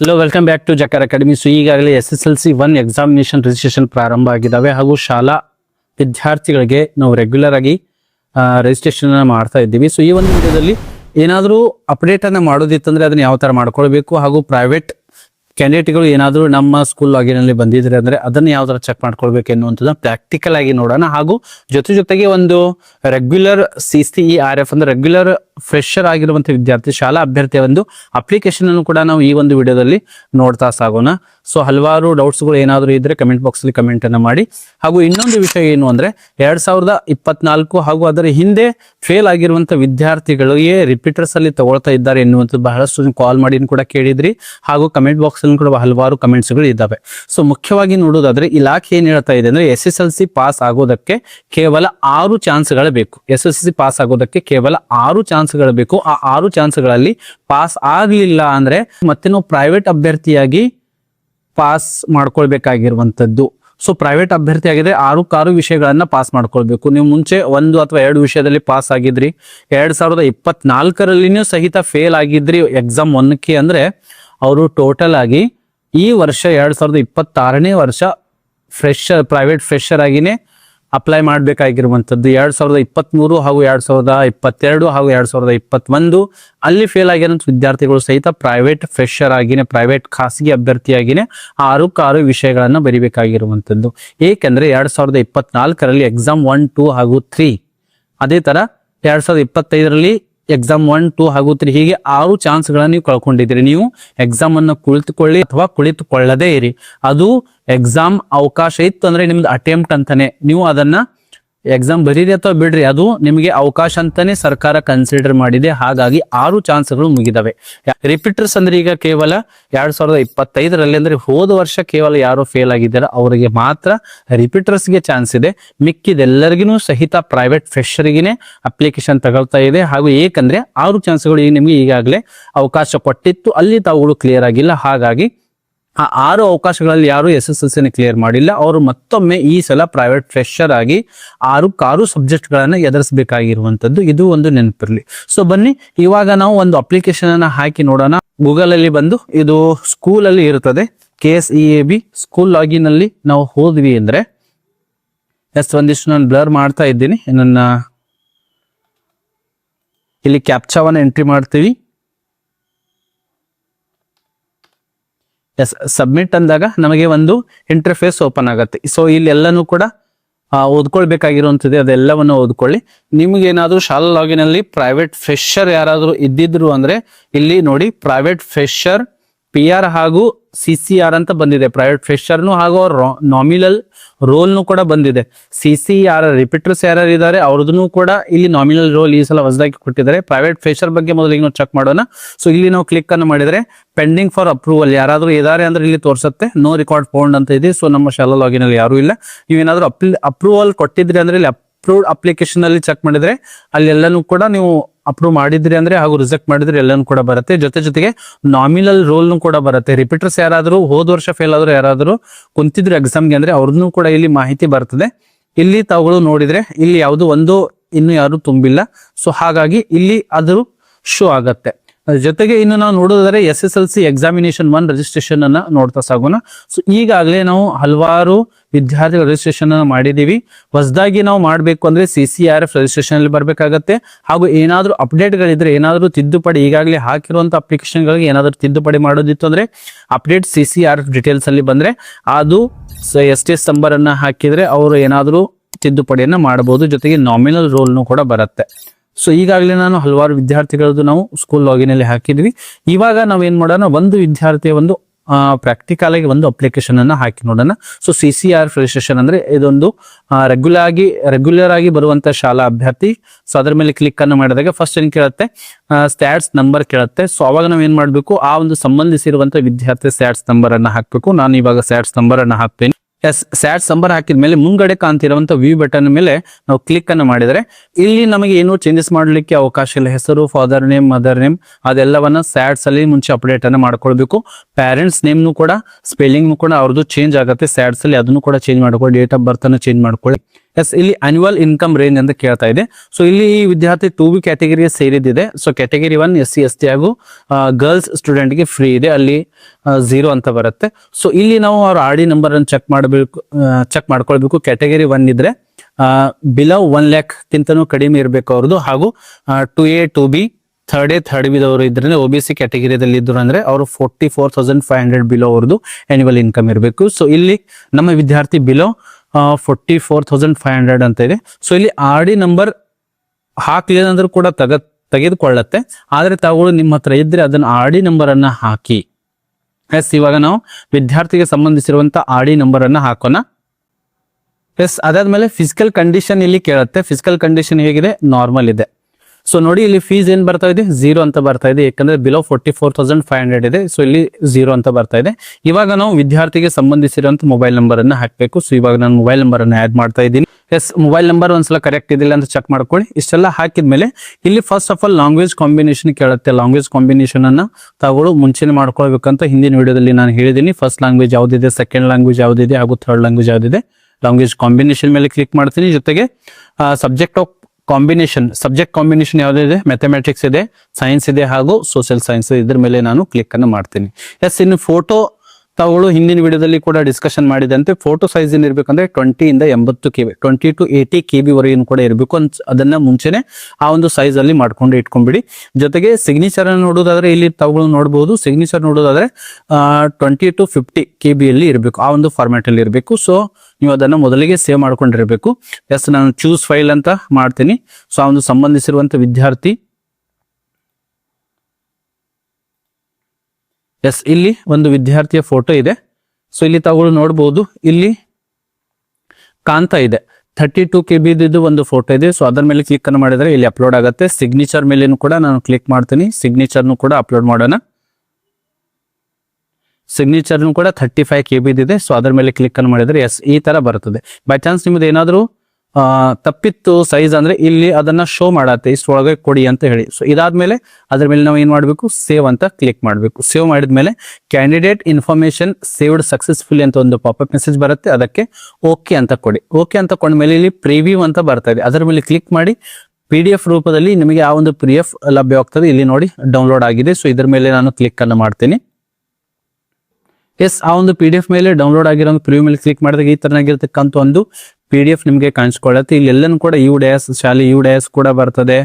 Hello welcome back to ಜಕರ್ academy so ಈಗಾಗಲೇ S S L C one examination registration ಪ್ರಾರಂಭ ಆಗಿದ್ದಾವೆ ಹಾಗೂ ಶಾಲಾ ವಿದ್ಯಾರ್ಥಿಗಳಿಗೆ ನಾವು ರೆಗ್ಯುಲರ್ ಆಗಿ ರಿಜಿಸ್ಟ್ರೇಷನ್ ಮಾಡ್ತಾ ಇದ್ದೀವಿ. ಸೊ ಈ ಒಂದು ವಿಡಿಯೋದಲ್ಲಿ ಏನಾದರೂ ಅಪ್ಡೇಟ್ ಅನ್ನ ಮಾಡೋದಿತ್ತಂದ್ರೆ ಅದನ್ನ ಯಾವ ತರ ಮಾಡ್ಕೊಳ್ಬೇಕು? ಹಾಗೂ ಪ್ರೈವೇಟ್ ಕ್ಯಾಂಡಿಡೇಟ್ಗಳು ಏನಾದರೂ ನಮ್ಮ ಸ್ಕೂಲ್ ಆಗಿನಲ್ಲಿ ಬಂದಿದ್ರೆ ಅಂದ್ರೆ ಅದನ್ನ ಯಾವ ತರ ಚೆಕ್ ಮಾಡ್ಕೊಳ್ಬೇಕು ಎನ್ನುವಂಥದ್ದು ಪ್ರಾಕ್ಟಿಕಲ್ ಆಗಿ ನೋಡೋಣ. ಹಾಗೂ ಜೊತೆ ಜೊತೆಗೆ ಒಂದು regular C C E R F ಅಂದ್ರೆ ರೆಗ್ಯುಲರ್ ಫ್ರೆಶರ್ ಆಗಿರುವಂತಹ ವಿದ್ಯಾರ್ಥಿ ಶಾಲಾ ಅಭ್ಯರ್ಥಿಯ ಒಂದು ಅಪ್ಲಿಕೇಶನ್ ಅನ್ನು ಕೂಡ ನಾವು ಈ ಒಂದು ವಿಡಿಯೋದಲ್ಲಿ ನೋಡ್ತಾ ಸಾಗೋಣ. ಸೊ ಹಲವಾರು ಡೌಟ್ಸ್ಗಳು ಏನಾದರೂ ಇದ್ರೆ ಕಮೆಂಟ್ ಬಾಕ್ಸ್ ಅಲ್ಲಿ ಕಮೆಂಟ್ ಅನ್ನು ಮಾಡಿ. ಹಾಗೂ ಇನ್ನೊಂದು ವಿಷಯ ಏನು ಅಂದ್ರೆ, ಎರಡ್ ಸಾವಿರದ ಇಪ್ಪತ್ನಾಲ್ಕು ಹಾಗೂ ಅದರ ಹಿಂದೆ ಫೇಲ್ ಆಗಿರುವಂತಹ ವಿದ್ಯಾರ್ಥಿಗಳಿಗೆ ರಿಪೀಟರ್ಸ್ ಅಲ್ಲಿ ತಗೊಳ್ತಾ ಇದ್ದಾರೆ ಎನ್ನುವಂಥದ್ದು ಬಹಳಷ್ಟು ಕಾಲ್ ಮಾಡಿ ಕೂಡ ಕೇಳಿದ್ರಿ. ಹಾಗೂ ಕಮೆಂಟ್ ಬಾಕ್ಸ್ ಅಲ್ಲಿ ಕೂಡ ಹಲವಾರು ಕಮೆಂಟ್ಸ್ಗಳು ಇದ್ದಾವೆ. ಸೊ ಮುಖ್ಯವಾಗಿ ನೋಡೋದಾದ್ರೆ ಇಲಾಖೆ ಏನ್ ಹೇಳ್ತಾ ಇದೆ ಅಂದ್ರೆ S S L C pass ಆಗೋದಕ್ಕೆ ಕೇವಲ ಆರು ಚಾನ್ಸ್ಗಳೇ ಬೇಕು. ಎಸ್ ಎಸ್ ಸಿ ಪಾಸ್ ಆಗೋದಕ್ಕೆ ಕೇವಲ ಆರು ಚಾನ್ಸ್ಗಳು ಬೇಕು. ಆ ಆರು ಚಾನ್ಸ್ಗಳಲ್ಲಿ ಪಾಸ್ ಆಗ್ಲಿಲ್ಲ ಅಂದ್ರೆ ಮತ್ತೆ ನಾವು ಪ್ರೈವೇಟ್ ಅಭ್ಯರ್ಥಿಯಾಗಿ ಪಾಸ್ ಮಾಡ್ಕೊಳ್ಬೇಕಾಗಿರುವಂಥದ್ದು. ಸೊ ಪ್ರೈವೇಟ್ ಅಭ್ಯರ್ಥಿ ಆಗಿದ್ರೆ ಆರು ಕಾರು ವಿಷಯಗಳನ್ನ ಪಾಸ್ ಮಾಡ್ಕೊಳ್ಬೇಕು. ನೀವು ಮುಂಚೆ ಒಂದು ಅಥವಾ ಎರಡು ವಿಷಯದಲ್ಲಿ ಪಾಸ್ ಆಗಿದ್ರಿ. ಎರಡ್ ಸಾವಿರದ ಇಪ್ಪತ್ನಾಲ್ಕರಲ್ಲಿನೂ ಸಹಿತ ಫೇಲ್ ಆಗಿದ್ರಿ ಎಕ್ಸಾಮ್ ಒನ್ಕ್ಕೆ ಅಂದ್ರೆ ಅವರು ಟೋಟಲ್ ಆಗಿ ಈ ವರ್ಷ ಎರಡ್ ಸಾವಿರದ ಇಪ್ಪತ್ತಾರನೇ ವರ್ಷ ಫ್ರೆಶರ್ ಪ್ರೈವೇಟ್ ಫ್ರೆಶರ್ ಆಗಿನೇ ಅಪ್ಲೈ ಮಾಡಬೇಕಾಗಿರುವಂಥದ್ದು ಎರಡು ಸಾವಿರದ ಇಪ್ಪತ್ತ್ಮೂರು ಹಾಗೂ ಎರಡ್ ಸಾವಿರದ ಇಪ್ಪತ್ತೆರಡು ಹಾಗೂ ಎರಡ್ ಸಾವಿರದ ಇಪ್ಪತ್ತೊಂದು ಅಲ್ಲಿ ಫೇಲ್ ಆಗಿರೋ ವಿದ್ಯಾರ್ಥಿಗಳು ಸಹಿತ ಪ್ರೈವೇಟ್ ಫ್ರೆಶರ್ ಆಗಿನೇ ಪ್ರೈವೇಟ್ ಖಾಸಗಿ ಅಭ್ಯರ್ಥಿಯಾಗಿನೇ ಆರು ಕಾರು ವಿಷಯಗಳನ್ನು ಬರಿಬೇಕಾಗಿರುವಂಥದ್ದು. ಏಕೆಂದರೆ ಎರಡು ಸಾವಿರದ ಇಪ್ಪತ್ನಾಲ್ಕರಲ್ಲಿ ಎಕ್ಸಾಮ್ ಒನ್ ಟೂ ಹಾಗೂ ತ್ರೀ ಅದೇ ತರ ಎರಡು ಸಾವಿರದ ಇಪ್ಪತ್ತೈದರಲ್ಲಿ ಎಕ್ಸಾಮ್ ಒನ್ ಟೂ ಹಾಗೂ ತ್ರೀ ಹೀಗೆ ಆರು ಚಾನ್ಸ್ಗಳನ್ನು ನೀವು ಕಳ್ಕೊಂಡಿದ್ದೀರಿ. ನೀವು ಎಕ್ಸಾಮ್ ಅನ್ನು ಕುಳಿತುಕೊಳ್ಳಿ ಅಥವಾ ಕುಳಿತುಕೊಳ್ಳದೇ ಇರಿ. ಅದು ಎಕ್ಸಾಮ್ ಅವಕಾಶ ಇತ್ತು ಅಂದ್ರೆ ನಿಮ್ದು ಅಟೆಂಪ್ಟ್ ಅಂತಾನೆ. ನೀವು ಅದನ್ನ ಎಕ್ಸಾಮ್ ಬರೀರಿ ಅಥವಾ ಬಿಡ್ರಿ, ಅದು ನಿಮಗೆ ಅವಕಾಶ ಅಂತಾನೆ ಸರ್ಕಾರ ಕನ್ಸಿಡರ್ ಮಾಡಿದೆ. ಹಾಗಾಗಿ ಆರು ಚಾನ್ಸ್ಗಳು ಮುಗಿದವೆ. ರಿಪೀಟರ್ಸ್ ಅಂದ್ರೆ ಈಗ ಕೇವಲ ಎರಡ್ ಸಾವಿರದ ಇಪ್ಪತ್ತೈದರಲ್ಲಿ ಅಂದ್ರೆ ಹೋದ ವರ್ಷ ಕೇವಲ ಯಾರು ಫೇಲ್ ಆಗಿದ್ದಾರೆ. ಅವರಿಗೆ ಮಾತ್ರ ರಿಪೀಟರ್ಸ್ಗೆ ಚಾನ್ಸ್ ಇದೆ. ಮಿಕ್ಕಿದೆಲ್ಲರಿಗೂ ಸಹಿತ ಪ್ರೈವೇಟ್ ಫ್ರೆಶರ್ಗಿನೇ ಅಪ್ಲಿಕೇಶನ್ ತಗೊಳ್ತಾ ಇದೆ. ಹಾಗೂ ಏಕಂದ್ರೆ ಆರು ಚಾನ್ಸ್ಗಳು ಈಗ ನಿಮಗೆ ಈಗಾಗಲೇ ಅವಕಾಶ ಕೊಟ್ಟಿತ್ತು. ಅಲ್ಲಿ ತಾವುಗಳು ಕ್ಲಿಯರ್ ಆಗಿಲ್ಲ. ಹಾಗಾಗಿ ಆ ಆರು ಅವಕಾಶಗಳಲ್ಲಿ ಯಾರು ಎಸ್ ಎಸ್ ಎಲ್ ಸಿನ ಕ್ಲಿಯರ್ ಮಾಡಿಲ್ಲ. ಅವರು ಮತ್ತೊಮ್ಮೆ ಈ ಸಲ ಪ್ರೈವೇಟ್ ಫ್ರೆಶರ್ ಆಗಿ ಆರು ಕಾರು ಸಬ್ಜೆಕ್ಟ್ ಗಳನ್ನ ಎದುರಿಸಬೇಕಾಗಿರುವಂತದ್ದು ಇದು ಒಂದು ನೆನಪಿರಲಿ. ಸೊ ಬನ್ನಿ, ಇವಾಗ ನಾವು ಒಂದು ಅಪ್ಲಿಕೇಶನ್ ಅನ್ನ ಹಾಕಿ ನೋಡೋಣ. ಗೂಗಲ್ ಅಲ್ಲಿ ಬಂದು, ಇದು ಸ್ಕೂಲ್ ಅಲ್ಲಿ ಇರುತ್ತದೆ. K S E A B school login ಅಲ್ಲಿ ನಾವು ಹೋದ್ವಿ ಅಂದ್ರೆ, ಎಸ್ ಒಂದಿಷ್ಟು ನಾನು ಬ್ಲರ್ ಮಾಡ್ತಾ ಇದ್ದೀನಿ. ನನ್ನ, ಇಲ್ಲಿ ಕ್ಯಾಪ್ಚಾವನ್ನ ಎಂಟ್ರಿ ಮಾಡ್ತೀವಿ. ಎಸ್ ಸಬ್ಮಿಟ್ ಅಂದಾಗ ನಮಗೆ ಒಂದು ಇಂಟರ್ಫೇಸ್ ಓಪನ್ ಆಗುತ್ತೆ. ಸೊ ಇಲ್ಲಿ ಎಲ್ಲನೂ ಕೂಡ ಓದ್ಕೊಳ್ಬೇಕಾಗಿರುವಂಥದ್ದು, ಅದೆಲ್ಲವನ್ನು ಓದ್ಕೊಳ್ಳಿ. ನಿಮ್ಗೆ ಏನಾದರೂ ಶಾಲಾ ಲಾಗಿನ್ ಅಲ್ಲಿ ಪ್ರೈವೇಟ್ ಫ್ರೆಶರ್ ಯಾರಾದರೂ ಇದ್ದಿದ್ರು ಅಂದ್ರೆ, ಇಲ್ಲಿ ನೋಡಿ ಪ್ರೈವೇಟ್ ಫ್ರೆಶರ್ ಪಿ ಹಾಗೂ ಸಿ ಅಂತ ಬಂದಿದೆ. ಪ್ರೈವೇಟ್ ಫ್ರೆಶರ್ನು ಹಾಗೂ ನಾಮಿನಲ್ ರೋಲ್ನು ಕೂಡ ಬಂದಿದೆ. ಸಿ ಸಿ ಆರ್ ರಿಪೀಟರ್ಸ್ ಯಾರು ಇದ್ದಾರೆ ಅವ್ರದ್ದು ಕೂಡ ಇಲ್ಲಿ ನಾಮಿನಲ್ ರೋಲ್ ಈ ಸಲ ಹೊಸದಾಗಿ ಕೊಟ್ಟಿದ್ದಾರೆ. ಪ್ರೈವೇಟ್ ಫೇಷರ್ ಬಗ್ಗೆ ಮೊದಲಿಗೆ ನಾವು ಚೆಕ್ ಮಾಡೋಣ. ಸೊ ಇಲ್ಲಿ ನಾವು ಕ್ಲಿಕ್ ಅನ್ನು ಮಾಡಿದರೆ ಪೆಂಡಿಂಗ್ ಫಾರ್ ಅಪ್ರೂವಲ್ ಯಾರಾದರೂ ಇದಾರೆ ಅಂದ್ರೆ ಇಲ್ಲಿ ತೋರಿಸುತ್ತೆ. ನೋ ರೆಕಾರ್ಡ್ ಫೌಂಡ್ ಅಂತ ಇದೆ. ಸೊ ನಮ್ಮ ಶಾಲಾ ಲಾಗಿನ್ ಅಲ್ಲಿ ಯಾರು ಇಲ್ಲ. ನೀವೇನಾದ್ರೂ ಅಪ್ರೂವಲ್ ಕೊಟ್ಟಿದ್ರಿ ಅಂದ್ರೆ ಇಲ್ಲಿ ಅಪ್ರೂವ್ಡ್ ಅಪ್ಲಿಕೇಶನ್ ಅಲ್ಲಿ ಚೆಕ್ ಮಾಡಿದ್ರೆ ಅಲ್ಲಿ ಎಲ್ಲನೂ ಕೂಡ ನೀವು ಅಪ್ರೂವ್ ಮಾಡಿದ್ರಿ ಅಂದ್ರೆ ಹಾಗೂ ರಿಜೆಕ್ಟ್ ಮಾಡಿದ್ರೆ ಎಲ್ಲನೂ ಕೂಡ ಬರುತ್ತೆ. ಜೊತೆ ಜೊತೆಗೆ ನಾಮಿನಲ್ ರೋಲ್ನು ಕೂಡ ಬರುತ್ತೆ. ರಿಪೀಟರ್ಸ್ ಯಾರಾದರೂ, ಹೋದ ವರ್ಷ ಫೇಲ್ ಆದ್ರು ಯಾರಾದರೂ ಕುಂತಿದ್ರು ಎಕ್ಸಾಮ್ಗೆ ಅಂದ್ರೆ ಅವ್ರನ್ನೂ ಕೂಡ ಇಲ್ಲಿ ಮಾಹಿತಿ ಬರ್ತದೆ. ಇಲ್ಲಿ ತಾವುಗಳು ನೋಡಿದ್ರೆ ಇಲ್ಲಿ ಯಾವುದು ಒಂದು, ಇನ್ನು ಯಾರು ತುಂಬಿಲ್ಲ. ಸೊ ಹಾಗಾಗಿ ಇಲ್ಲಿ ಅದು ಶೋ ಆಗತ್ತೆ. ಜೊತೆಗೆ ಇನ್ನು ನಾವು ನೋಡೋದಾದ್ರೆ S S L C examination one registration ಅನ್ನ ನೋಡ್ತಾ ಸಾಗೋಣ. ಸೊ ಈಗಾಗಲೇ ನಾವು ಹಲವಾರು ವಿದ್ಯಾರ್ಥಿಗಳ ರಿಜಿಸ್ಟ್ರೇಷನ್ ಅನ್ನ ಮಾಡಿದೀವಿ. ಹೊಸದಾಗಿ ನಾವು ಮಾಡಬೇಕು ಅಂದ್ರೆ C C R F registration ಅಲ್ಲಿ ಬರಬೇಕಾಗತ್ತೆ. ಹಾಗೂ ಏನಾದರೂ ಅಪ್ಡೇಟ್ಗಳಿದ್ರೆ ಏನಾದರೂ ತಿದ್ದುಪಡಿ ಈಗಾಗಲೇ ಹಾಕಿರುವಂತ ಅಪ್ಲಿಕೇಶನ್ಗಳಿಗೆ ಏನಾದರೂ ತಿದ್ದುಪಡಿ ಮಾಡೋದಿತ್ತು ಅಂದ್ರೆ update C C R F details ಅಲ್ಲಿ ಬಂದ್ರೆ ಅದು ಎಸ್ ಟಿ ಎಸ್ ನಂಬರ್ ಅನ್ನ ಹಾಕಿದ್ರೆ ಅವರು ಏನಾದರೂ ತಿದ್ದುಪಡಿಯನ್ನ ಮಾಡಬಹುದು ಜೊತೆಗೆ ನಾಮಿನಲ್ ರೋಲ್ನು ಕೂಡ ಬರುತ್ತೆ. ಸೊ ಈಗಾಗಲೇ ನಾನು ಹಲವಾರು ವಿದ್ಯಾರ್ಥಿಗಳದ್ದು ನಾವು ಸ್ಕೂಲ್ ಲಾಗಿನ್ ಅಲ್ಲಿ ಹಾಕಿದ್ವಿ. ಇವಾಗ ನಾವು ಏನ್ ಮಾಡೋಣ, ಒಂದು ವಿದ್ಯಾರ್ಥಿಯ ಒಂದು ಪ್ರಾಕ್ಟಿಕಲ್ ಆಗಿ ಒಂದು ಅಪ್ಲಿಕೇಶನ್ ಅನ್ನ ಹಾಕಿ ನೋಡೋಣ. So C C R registration ಅಂದ್ರೆ ಇದೊಂದು ರೆಗ್ಯುಲರ್ ಆಗಿ ರೆಗ್ಯುಲರ್ ಆಗಿ ಬರುವಂತ ಶಾಲಾ ಅಭ್ಯರ್ಥಿ. ಸೊ ಅದ್ರ ಮೇಲೆ ಕ್ಲಿಕ್ ಅನ್ನು ಮಾಡಿದಾಗ ಫಸ್ಟ್ ಏನ್ ಕೇಳುತ್ತೆ? ಸ್ಟ್ಯಾಟ್ಸ್ ನಂಬರ್ ಕೇಳುತ್ತೆ. ಸೊ ಅವಾಗ ನಾವ್ ಏನ್ ಮಾಡ್ಬೇಕು? ಆ ಒಂದು ಸಂಬಂಧಿಸಿರುವಂತ ವಿದ್ಯಾರ್ಥಿ ಸ್ಟ್ಯಾಟ್ಸ್ ನಂಬರ್ ಅನ್ನ ಹಾಕ್ಬೇಕು. ನಾನು ಇವಾಗ ಸ್ಟ್ಯಾಟ್ಸ್ ನಂಬರ್ ಅನ್ನ ಹಾಕ್ತೇನೆ. ಎಸ್ ಸ್ಯಾಡ್ ಸಂಬರ್ ಹಾಕಿದ ಮೇಲೆ ಮುಂಗಡೆ ಕಾಣ್ತಿರುವಂತ ವ್ಯೂ ಬಟನ್ ಮೇಲೆ ನಾವು ಕ್ಲಿಕ್ ಅನ್ನು ಮಾಡಿದರೆ ಇಲ್ಲಿ ನಮಗೆ ಏನು ಚೇಂಜಸ್ ಮಾಡಲಿಕ್ಕೆ ಅವಕಾಶ ಇಲ್ಲ. ಹೆಸರು ಫಾದರ್ ನೇಮ್ ಮದರ್ ನೇಮ್ ಅದೆಲ್ಲವನ್ನ ಸ್ಯಾಡ್ಸ್ ಅಲ್ಲಿ ಮುಂಚೆ ಅಪ್ಡೇಟ್ ಅನ್ನು ಮಾಡ್ಕೊಳ್ಬೇಕು. ಪ್ಯಾರೆಂಟ್ಸ್ ನೇಮ್ನು ಕೂಡ ಸ್ಪೆಲ್ಲಿಂಗ್ ಕೂಡ ಅವ್ರದ್ದು ಚೇಂಜ್ ಆಗುತ್ತೆ. ಸ್ಯಾಡ್ಸ್ ಅಲ್ಲಿ ಅದನ್ನು ಕೂಡ ಚೇಂಜ್ ಮಾಡ್ಕೊಳ್ಳಿ. ಡೇಟ್ ಆಫ್ ಬರ್ತ್ ಅನ್ನು ಚೇಂಜ್ ಮಾಡ್ಕೊಳ್ಳಿ. ಎಸ್, ಇಲ್ಲಿ ಅನ್ಯುವಲ್ ಇನ್ಕಮ್ ರೇಂಜ್ ಅಂತ ಕೇಳ್ತಾ ಇದೆ. ಸೊ ಇಲ್ಲಿ ಈ ವಿದ್ಯಾರ್ಥಿ ಟೂ ಬಿ ಕ್ಯಾಟಗರಿಗೆ ಸೇರಿದ್ದಿದೆ. So category one S C S T ಹಾಗೂ ಗರ್ಲ್ಸ್ ಸ್ಟೂಡೆಂಟ್ಗೆ ಫ್ರೀ ಇದೆ. ಅಲ್ಲಿ ಝೀರೋ ಅಂತ ಬರುತ್ತೆ. ಸೊ ಇಲ್ಲಿ ನಾವು ಅವ್ರ ಆರ್ ಡಿ ನಂಬರ್ ಅನ್ನು ಚೆಕ್ ಮಾಡಬೇಕು ಚೆಕ್ ಮಾಡ್ಕೊಳ್ಬೇಕು. ಕ್ಯಾಟಗರಿ ಒನ್ ಇದ್ರೆ ಬಿಲೋ ಒನ್ ಲ್ಯಾಕ್ ಕಿಂತನೂ ಕಡಿಮೆ ಇರಬೇಕು ಅವ್ರದ್ದು. ಹಾಗೂ two A two B third A third ಬಿದವರು ಇದ್ರೆ ಒ ಬಿ ಸಿ ಕ್ಯಾಟಗರಿದಲ್ಲಿ ಇದ್ರು ಅಂದ್ರೆ ಅವರು forty four thousand five hundred below ಅವ್ರದ್ದು ಆನ್ಯುವಲ್ ಇನ್ಕಮ್ ಇರಬೇಕು. ಸೊ ಇಲ್ಲಿ ನಮ್ಮ ವಿದ್ಯಾರ್ಥಿ below forty four thousand five hundred ಅಂತ ಇದೆ. ಸೊ ಇಲ್ಲಿ ಆರ್ ಡಿ ನಂಬರ್ ಹಾಕಲಿ ಅಂದ್ರೂ ಕೂಡ ತಗ, ತೆಗೆದುಕೊಳ್ಳತ್ತೆ. ಆದರೆ ತಾವು ನಿಮ್ಮ ಹತ್ರ ಇದ್ರೆ ಅದನ್ನ ಆರ್ ಡಿ ನಂಬರ್ ಅನ್ನ ಹಾಕಿ. ಎಸ್ ಇವಾಗ ನಾವು ವಿದ್ಯಾರ್ಥಿಗೆ ಸಂಬಂಧಿಸಿರುವಂತ ಆರ್ ಡಿ ನಂಬರ್ ಅನ್ನ ಹಾಕೋಣ. ಎಸ್ ಅದಾದ್ಮೇಲೆ ಫಿಸಿಕಲ್ ಕಂಡೀಷನ್ ಇಲ್ಲಿ ಕೇಳುತ್ತೆ. ಫಿಸಿಕಲ್ ಕಂಡೀಷನ್ ಹೇಗಿದೆ? ನಾರ್ಮಲ್ ಇದೆ. ಸೊ ನೋಡಿ ಇಲ್ಲಿ ಫೀಸ್ ಏನ್ ಬರ್ತಾ ಇದೆ? ಝೀರೋ ಅಂತ ಬರ್ತಾ ಇದೆ. ಯಾಕಂದ್ರೆ below forty four thousand five hundred ಇದೆ. ಸೊ ಇಲ್ಲಿ ಝೀರೋ ಅಂತ ಬರ್ತಾ ಇದೆ. ಇವಾಗ ನಾವು ವಿದ್ಯಾರ್ಥಿಗೆ ಸಂಬಂಧಿಸಿರುವಂತ ಮೊಬೈಲ್ ನಂಬರ್ ಅನ್ನ ಹಾಕಬೇಕು. ಸೊ ಇವಾಗ ನಾನು ಮೊಬೈಲ್ ನಂಬರ್ ಅನ್ನ ಆಡ್ ಮಾಡ್ತಾ ಇದ್ದೀನಿ. ಎಸ್ ಮೊಬೈಲ್ ನಂಬರ್ ಒಂದ್ಸಲ ಕರೆಕ್ಟ್ ಇದಿಲ್ಲ ಅಂತ ಚೆಕ್ ಮಾಡ್ಕೊಳ್ಳಿ. ಇಷ್ಟೆಲ್ಲ ಹಾಕಿದ್ಮೇಲೆ ಇಲ್ಲಿ first of all language combination ಕೇಳುತ್ತೆ. ಲಾಂಗ್ವೇಜ್ ಕಾಂಬಿನೇಷನ್ ಅನ್ನ ತಾವುಗಳು ಮುಂಚೆನೆ ಮಾಡ್ಕೊಳ್ಬೇಕಂತ ಹಿಂದಿನ ವಿಡಿಯೋದಲ್ಲಿ ನಾನು ಹೇಳಿದ್ದೀನಿ. ಫಸ್ಟ್ ಲ್ಯಾಂಗ್ವೇಜ್ ಯಾವ್ದಿದೆ? ಸೆಕೆಂಡ್ ಲ್ಯಾಂಗ್ವೇಜ್ ಯಾವ್ದಿದೆ? ಹಾಗೂ ಥರ್ಡ್ ಲ್ಯಾಂಗ್ವೇಜ್ ಯಾವ್ದಿದೆ? ಲಾಂಗ್ವೇಜ್ ಕಾಂಬಿನೇಷನ್ ಮೇಲೆ ಕ್ಲಿಕ್ ಮಾಡ್ತೀನಿ. ಜೊತೆಗೆ subject of combination subject combination ಯಾವ್ದಿದೆ mathematics ಇದೆ ಸೈನ್ಸ್ ಇದೆ ಹಾಗೂ ಸೋಷಿಯಲ್ ಸೈನ್ಸ್ ಇದ್ರ ಮೇಲೆ ನಾನು ಕ್ಲಿಕ್ ಅನ್ನು ಮಾಡ್ತೀನಿ. ಎಸ್ ಇನ್ನು ಫೋಟೋ ತಾವುಗಳು ಹಿಂದಿನ ವಿಡಿಯೋದಲ್ಲಿ ಕೂಡ ಡಿಸ್ಕಷನ್ ಮಾಡಿದಂತೆ ಫೋಟೋ ಸೈಜ್ ಏನ್ ಇರ್ಬೇಕಂದ್ರೆ ಟ್ವೆಂಟಿ ಇಂದ ಎಂಬತ್ತು K B twenty to eighty K B ವರೆಗೂ ಕೂಡ ಇರಬೇಕು ಅಂತ ಅದನ್ನ ಮುಂಚೆನೆ ಆ ಒಂದು ಸೈಜ್ ಅಲ್ಲಿ ಮಾಡ್ಕೊಂಡು ಇಟ್ಕೊಂಡ್ಬಿಡಿ. ಜೊತೆಗೆ ಸಿಗ್ನೇಚರ್ ನೋಡೋದಾದ್ರೆ ಇಲ್ಲಿ ತಾವುಗಳು ನೋಡಬಹುದು ಸಿಗ್ನೇಚರ್ ನೋಡೋದಾದ್ರೆ twenty to fifty K B ಅಲ್ಲಿ ಇರಬೇಕು. ಆ ಒಂದು ಫಾರ್ಮ್ಯಾಟ್ ಅಲ್ಲಿ ಇರಬೇಕು. ಸೊ ನೀವು ಅದನ್ನ ಮೊದಲಿಗೆ ಸೇವ್ ಮಾಡ್ಕೊಂಡಿರ್ಬೇಕು. ಎಸ್ ನಾನು ಚೂಸ್ ಫೈಲ್ ಅಂತ ಮಾಡ್ತೀನಿ. ಸೊ ಆ ಒಂದು ಸಂಬಂಧಿಸಿರುವಂತ ವಿದ್ಯಾರ್ಥಿ ಎಸ್, ಇಲ್ಲಿ ಒಂದು ವಿದ್ಯಾರ್ಥಿಯ ಫೋಟೋ ಇದೆ. ಸೊ ಇಲ್ಲಿ ತಾವುಗಳು ನೋಡಬಹುದು ಇಲ್ಲಿ ಕಾಣ್ತಾ ಇದೆ. ಥರ್ಟಿ ಟು ಕೆ ಬಿದ್ದು ಒಂದು ಫೋಟೋ ಇದೆ. ಸೊ ಅದರ ಮೇಲೆ ಕ್ಲಿಕ್ ಅನ್ನು ಮಾಡಿದರೆ ಇಲ್ಲಿ ಅಪ್ಲೋಡ್ ಆಗುತ್ತೆ. ಸಿಗ್ನೇಚರ್ ಮೇಲೇನು ಕೂಡ ನಾನು ಕ್ಲಿಕ್ ಮಾಡ್ತೀನಿ. ಸಿಗ್ನೇಚರ್ನು ಕೂಡ ಅಪ್ಲೋಡ್ ಮಾಡೋಣ. ಸಿಗ್ನೇಚರ್ನು ಕೂಡ ಥರ್ಟಿ ಫೈವ್ ಕೆ ಇದೆ. ಸೊ ಅದರ ಮೇಲೆ ಕ್ಲಿಕ್ ಅನ್ನು ಮಾಡಿದರೆ ಎಸ್, ಈ ತರ ಬರುತ್ತದೆ. ಬೈ ಚಾನ್ಸ್ ನಿಮ್ದು ಏನಾದರೂ ತಪ್ಪಿತ್ತು ಸೈಜ್ ಅಂದ್ರೆ ಇಲ್ಲಿ ಅದನ್ನ ಶೋ ಮಾಡತ್ತೆ ಇಷ್ಟೊಳಗೆ ಕೊಡಿ ಅಂತ ಹೇಳಿ. ಸೊ ಇದಾದ್ಮೇಲೆ ಅದ್ರ ಮೇಲೆ ನಾವು ಏನ್ ಮಾಡಬೇಕು? ಸೇವ್ ಅಂತ ಕ್ಲಿಕ್ ಮಾಡಬೇಕು. ಸೇವ್ ಮಾಡಿದ್ಮೇಲೆ ಕ್ಯಾಂಡಿಡೇಟ್ ಇನ್ಫಾರ್ಮೇಶನ್ ಸೇವ್ಡ್ ಸಕ್ಸಸ್ಫುಲ್ ಅಂತ ಒಂದು ಪಾಪಪ್ ಮೆಸೇಜ್ ಬರುತ್ತೆ. ಅದಕ್ಕೆ ಓಕೆ ಅಂತ ಕೊಡಿ. ಓಕೆ ಅಂತ ಕೊಂಡ್ಮೇಲೆ ಇಲ್ಲಿ ಪ್ರಿವ್ಯೂ ಅಂತ ಬರ್ತಾ ಇದೆ. ಅದರ ಮೇಲೆ ಕ್ಲಿಕ್ ಮಾಡಿ ಪಿ ಡಿ ಎಫ್ ರೂಪದಲ್ಲಿ ನಿಮಗೆ ಆ ಒಂದು ಪಿ ಎಫ್ ಲಭ್ಯವಾಗ್ತದೆ ಇಲ್ಲಿ ನೋಡಿ ಡೌನ್ಲೋಡ್ ಆಗಿದೆ. ಸೊ ಇದ್ರ ಮೇಲೆ ನಾನು ಕ್ಲಿಕ್ ಅನ್ನು ಮಾಡ್ತೀನಿ. ಎಸ್ ಆ ಒಂದು ಪಿ ಡಿ ಎಫ್ ಮೇಲೆ ಡೌನ್ಲೋಡ್ ಆಗಿರೋ ಒಂದು ಪ್ರಿವ್ಯೂ ಮೇಲೆ ಕ್ಲಿಕ್ ಮಾಡಿದಾಗ ಈ ತರನಾಗಿರ್ತಕ್ಕಂಥ ಒಂದು ಪಿ ಡಿ ಎಫ್ ನಿಮಗೆ ಕಾಣಿಸ್ಕೊಳ್ಳುತ್ತೆ. ಇಲ್ಲಿ ಎಲ್ಲನೂ ಕೂಡ ಯು ಡ್ಯಾಸ್ ಶಾಲೆ ಯು ಡಯಾಸ್ ಕೂಡ ಬರ್ತದೆ.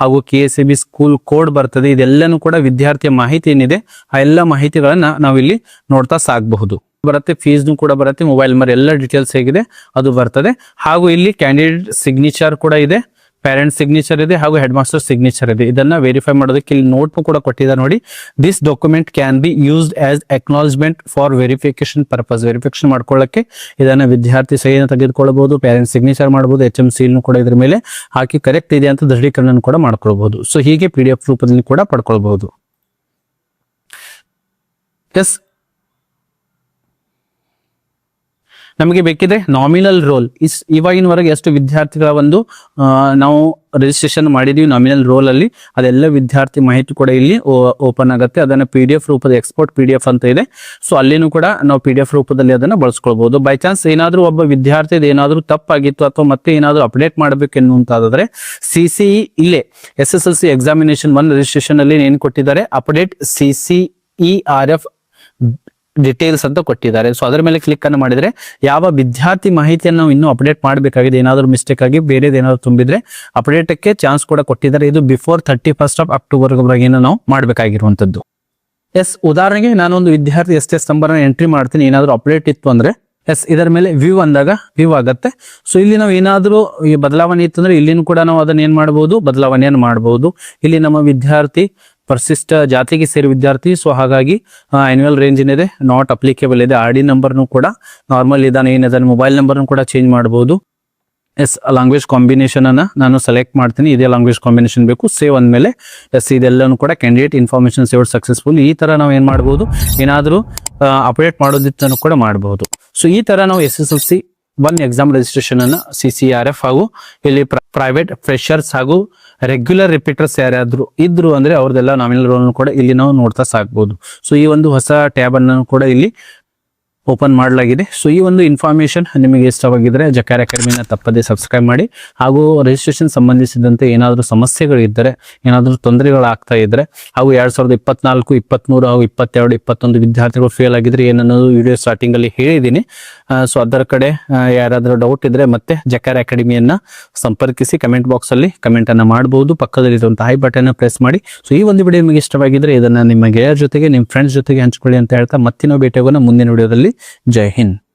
ಹಾಗೂ K S B school code ಬರ್ತದೆ. ಇದೆಲ್ಲನೂ ಕೂಡ ವಿದ್ಯಾರ್ಥಿಯ ಮಾಹಿತಿ ಏನಿದೆ, ಆ ಎಲ್ಲ ಮಾಹಿತಿಗಳನ್ನ ನಾವಿಲ್ಲಿ ನೋಡ್ತಾ ಸಾಗಬಹುದು ಬರುತ್ತೆ ಫೀಸ್ನು ಕೂಡ ಬರುತ್ತೆ ಮೊಬೈಲ್ ನಂಬರ್ ಎಲ್ಲ ಡೀಟೇಲ್ಸ್ ಹೇಗಿದೆ, ಅದು ಬರ್ತದೆ. ಹಾಗೂ ಇಲ್ಲಿ ಕ್ಯಾಂಡಿಡೇಟ್ ಸಿಗ್ನೇಚರ್ ಕೂಡ ಇದೆ. ಪೇರೆಂಟ್ ಸಿಗ್ನೇಚರ್ ಇದೆ ಹಾಗೂ ಹೆಡ್ ಮಾಸ್ಟರ್ ಸಿಗ್ನೇಚರ್ ಇದೆ. ಇದನ್ನ ವೆರಿಫೈ ಮಾಡೋದಕ್ಕೆ ಇಲ್ಲಿ ನೋಟ್ ಕೂಡ ಕೊಟ್ಟಿದ್ದಾರೆ ನೋಡಿ. This document can be used as acknowledgement for verification purpose verification ಮಾಡ್ಕೊಳ್ಳಕ್ಕೆ ಇದನ್ನ ವಿದ್ಯಾರ್ಥಿ ಸಹಿನ ತೆಗೆದುಕೊಳ್ಳಬಹುದು ಪೇರೆಂಟ್ ಸಿಗ್ನೇಚರ್ ಮಾಡಬಹುದು ಎಚ್ ಎಂ ಸಿಲ್ ಕೂಡ ಇದ್ರ ಮೇಲೆ ಹಾಕಿ ಕರೆಕ್ಟ್ ಇದೆ ಅಂತ ದೃಢೀಕರಣ ಕೂಡ ಮಾಡ್ಕೊಳ್ಬಹುದು. ಸೊ ಹೀಗೆ ಪಿ ಡಿ ಎಫ್ ರೂಪದಲ್ಲಿ ಕೂಡ ಪಡ್ಕೊಳ್ಬಹುದು. ಎಸ್ ನಮಗೆ ಬೇಕಿದ್ರೆ ನಾಮಿನಲ್ ರೋಲ್ ಇಸ್ ಇವಾಗಿನವರೆಗೆ ಎಷ್ಟು ವಿದ್ಯಾರ್ಥಿಗಳ ಒಂದು ನಾವು ರಿಜಿಸ್ಟ್ರೇಷನ್ ಮಾಡಿದೀವಿ ನಾಮಿನಲ್ ರೋಲ್ ಅಲ್ಲಿ, ಅದೆಲ್ಲ ವಿದ್ಯಾರ್ಥಿ ಮಾಹಿತಿ ಕೂಡ ಇಲ್ಲಿ ಓಪನ್ ಆಗುತ್ತೆ. ಅದನ್ನ ಪಿ ಡಿ ಎಫ್ ರೂಪದ ಎಕ್ಸ್ಪೋರ್ಟ್ ಪಿ ಡಿ ಎಫ್ ಅಂತ ಇದೆ. ಸೊ ಅಲ್ಲಿನೂ ಕೂಡ ನಾವು ಪಿ ಡಿ ಎಫ್ ರೂಪದಲ್ಲಿ ಅದನ್ನ ಬಳಸ್ಕೊಳ್ಬಹುದು ಬೈ ಚಾನ್ಸ್ ಏನಾದರೂ ಒಬ್ಬ ವಿದ್ಯಾರ್ಥಿ ಏನಾದ್ರೂ ತಪ್ಪಾಗಿತ್ತು ಅಥವಾ ಮತ್ತೆ ಏನಾದರೂ ಅಪ್ಡೇಟ್ ಮಾಡಬೇಕು ಎನ್ನುವಂತಾದ್ರೆ ಸಿ ಸಿ ಇಲ್ಲೇ S S L C examination one registration ಅಲ್ಲಿ ಏನ್ ಕೊಟ್ಟಿದ್ದಾರೆ? Update C C E R F details ಅಂತ ಕೊಟ್ಟಿದ್ದಾರೆ. ಸೊ ಅದರ ಮೇಲೆ ಕ್ಲಿಕ್ ಅನ್ನು ಮಾಡಿದ್ರೆ ಯಾವ ವಿದ್ಯಾರ್ಥಿ ಮಾಹಿತಿಯನ್ನು ನಾವು ಇನ್ನೂ ಅಪ್ಡೇಟ್ ಮಾಡಬೇಕಾಗಿದೆ, ಏನಾದರೂ ಮಿಸ್ಟೇಕ್ ಆಗಿ ಬೇರೆದು ಏನಾದರೂ ತುಂಬಿದ್ರೆ ಅಪ್ಡೇಟಕ್ಕೆ ಚಾನ್ಸ್ ಕೂಡ ಕೊಟ್ಟಿದ್ದಾರೆ. ಇದು before thirty first of October ವರೆಗಿನ ನಾವು ಮಾಡಬೇಕಾಗಿರುವಂತದ್ದು ಎಸ್ ಉದಾಹರಣೆಗೆ ನಾನೊಂದು ವಿದ್ಯಾರ್ಥಿ ಎಸ್ ಎಸ್ ನಂಬರ್ನ ಎಂಟ್ರಿ ಮಾಡ್ತೀನಿ. ಏನಾದರೂ ಅಪ್ಡೇಟ್ ಇತ್ತು ಅಂದ್ರೆ ಎಸ್ ಇದರ ಮೇಲೆ ವ್ಯೂ ಅಂದಾಗ ವ್ಯೂ ಆಗುತ್ತೆ. ಸೊ ಇಲ್ಲಿ ನಾವು ಏನಾದರೂ ಈ ಬದಲಾವಣೆ ಇತ್ತು ಅಂದ್ರೆ ಇಲ್ಲಿನೂ ಕೂಡ ನಾವು ಅದನ್ನ ಏನ್ ಮಾಡಬಹುದು ಬದಲಾವಣೆಯನ್ನು ಮಾಡಬಹುದು ಇಲ್ಲಿ ನಮ್ಮ ವಿದ್ಯಾರ್ಥಿ ಪರಿಶಿಷ್ಟ ಜಾತಿಗೆ ಸೇರಿ ವಿದ್ಯಾರ್ಥಿ. ಸೊ ಹಾಗಾಗಿ ಆನ್ಯುವಲ್ ರೇಂಜ್ ಏನಿದೆ ನಾಟ್ ಅಪ್ಲಿಕೇಬಲ್ ಇದೆ. ಆರ್ ಡಿ ನಂಬರ್ನು ಕೂಡ ನಾರ್ಮಲ್ ಇದಾನೆ. ಏನಿದೆ ಮೊಬೈಲ್ ನಂಬರ್ನು ಕೂಡ ಚೇಂಜ್ ಮಾಡಬಹುದು ಎಸ್ ಲಾಂಗ್ವೇಜ್ ಕಾಂಬಿನೇಷನ್ ಅನ್ನ ನಾನು ಸೆಲೆಕ್ಟ್ ಮಾಡ್ತೀನಿ. ಇದೇ ಲಾಂಗ್ವೇಜ್ ಕಾಂಬಿನೇಷನ್ ಬೇಕು. ಸೇವ್ ಅಂದಮೇಲೆ ಎಸ್ ಇದೆಲ್ಲನೂ ಕೂಡ ಕ್ಯಾಂಡಿಡೇಟ್ ಇನ್ಫಾರ್ಮೇಶನ್ ಸೇವ್ಡ್ ಸಕ್ಸಸ್ಫುಲ್ ಈ ತರ ನಾವು ಏನ್ ಮಾಡಬಹುದು ಏನಾದರೂ ಅಪ್ಡೇಟ್ ಮಾಡೋದಿತ್ತನ್ನು ಕೂಡ ಮಾಡಬಹುದು ಸೊ ಈ ತರ ನಾವು S S L C one exam registration ಅನ್ನ ಸಿ ಸಿ ಆರ್ ಎಫ್ ಹಾಗೂ ಇಲ್ಲಿ ಪ್ರೈವೇಟ್ ಫ್ರೆಷರ್ಸ್ ಹಾಗೂ ರೆಗ್ಯುಲರ್ ರಿಪೀಟರ್ಸ್ ಯಾರಾದರೂ ಇದ್ರು ಅಂದ್ರೆ ಅವ್ರದ್ದೆಲ್ಲ ನಾಮಿನಲ್ ರೋಲ್ ಕೂಡ ಇಲ್ಲಿ ನಾವು ನೋಡ್ತಾ ಸಾಕ್ಬೋದು. ಸೊ ಈ ಒಂದು ಹೊಸ ಟ್ಯಾಬ್ ಅನ್ನು ಕೂಡ ಇಲ್ಲಿ ಓಪನ್ ಮಾಡಲಾಗಿದೆ. ಸೊ ಈ ಒಂದು ಇನ್ಫಾರ್ಮೇಶನ್ ನಿಮಗೆ ಇಷ್ಟವಾಗಿದ್ರೆ ಜಕಾರ ಅಕಾಡೆಮಿನ ತಪ್ಪದೇ ಸಬ್ಸ್ಕ್ರೈಬ್ ಮಾಡಿ. ಹಾಗೂ ರಿಜಿಸ್ಟ್ರೇಷನ್ ಸಂಬಂಧಿಸಿದಂತೆ ಏನಾದರೂ ಸಮಸ್ಯೆಗಳಿದ್ದರೆ ಏನಾದರೂ ತೊಂದರೆಗಳಾಗ್ತಾ ಇದ್ದರೆ ಹಾಗೂ ಎರಡ್ ಸಾವಿರದ ಇಪ್ಪತ್ನಾಲ್ಕು ಇಪ್ಪತ್ತ್ಮೂರು ಹಾಗೂ ಇಪ್ಪತ್ತೆರಡು, ಇಪ್ಪತ್ತೊಂದು ವಿದ್ಯಾರ್ಥಿಗಳು ಫೇಲ್ ಆಗಿದ್ರೆ ಏನನ್ನೋದು ವಿಡಿಯೋ ಸ್ಟಾರ್ಟಿಂಗ್ ಅಲ್ಲಿ ಹೇಳಿದ್ದೀನಿ. ಸೊ ಅದರ ಕಡೆ ಯಾರಾದರೂ ಡೌಟ್ ಇದ್ರೆ ಮತ್ತೆ ಜಕಾರ್ ಅಕಾಡೆಮಿಯನ್ನ ಸಂಪರ್ಕಿಸಿ ಕಮೆಂಟ್ ಬಾಕ್ಸ್ ಅಲ್ಲಿ ಕಮೆಂಟ್ ಅನ್ನ ಮಾಡಬಹುದು ಪಕ್ಕದಲ್ಲಿರುವಂತಹ ಹೈ ಬಟನ್ ಪ್ರೆಸ್ ಮಾಡಿ. ಸೊ ಈ ಒಂದು ವಿಡಿಯೋ ನಿಮಗೆ ಇಷ್ಟವಾಗಿದ್ರೆ ಇದನ್ನ ನಿಮ್ಮ ಗೆಳೆಯರ ಜೊತೆಗೆ, ನಿಮ್ಮ ಫ್ರೆಂಡ್ಸ್ ಜೊತೆಗೆ ಹಂಚ್ಕೊಳ್ಳಿ ಅಂತ ಹೇಳ್ತಾ ಮತ್ತಿನ ಭೇಟಿಯಾಗೋಣ. ಮುಂದಿನ ವಿಡಿಯೋದಲ್ಲಿ ಜೈ ಹಿಂದ್.